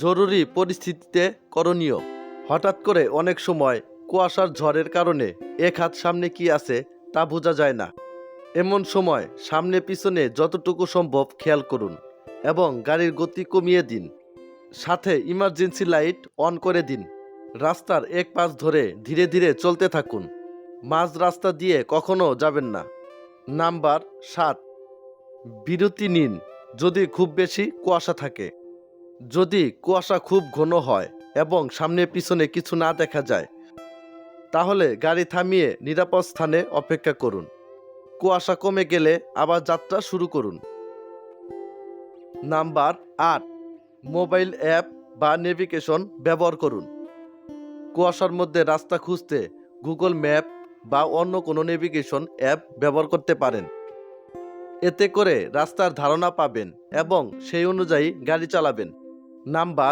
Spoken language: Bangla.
জরুরি পরিস্থিতিতে করণীয়। হঠাৎ করে অনেক সময় কুয়াশার ঝড়ের কারণে এক হাত সামনে কি আছে তা বোঝা যায় না। এমন সময় সামনে পিছনে যতটুকু সম্ভব খেয়াল করুন এবং গাড়ির গতি কমিয়ে দিন। সাথে ইমার্জেন্সি লাইট অন করে দিন। রাস্তার এক পাশ ধরে ধীরে ধীরে চলতে থাকুন। মাঝ রাস্তা দিয়ে কখনো যাবেন না। নাম্বার সাত। বিরতি নিন যদি খুব বেশি কুয়াশা থাকে। যদি কুয়াশা খুব ঘন হয় এবং সামনে পিছনে কিছু না দেখা যায়, তাহলে গাড়ি থামিয়ে নিরাপদ স্থানে অপেক্ষা করুন। কুয়াশা কমে গেলে আবার যাত্রা শুরু করুন। নাম্বার আট, মোবাইল অ্যাপ বা নেভিগেশন ব্যবহার করুন। কুয়াশার মধ্যে রাস্তা খুঁজতে গুগল ম্যাপ বা অন্য কোনো নেভিগেশন অ্যাপ ব্যবহার করতে পারেন। এতে করে রাস্তার ধারণা পাবেন এবং সেই অনুযায়ী গাড়ি চালাবেন। নাম্বার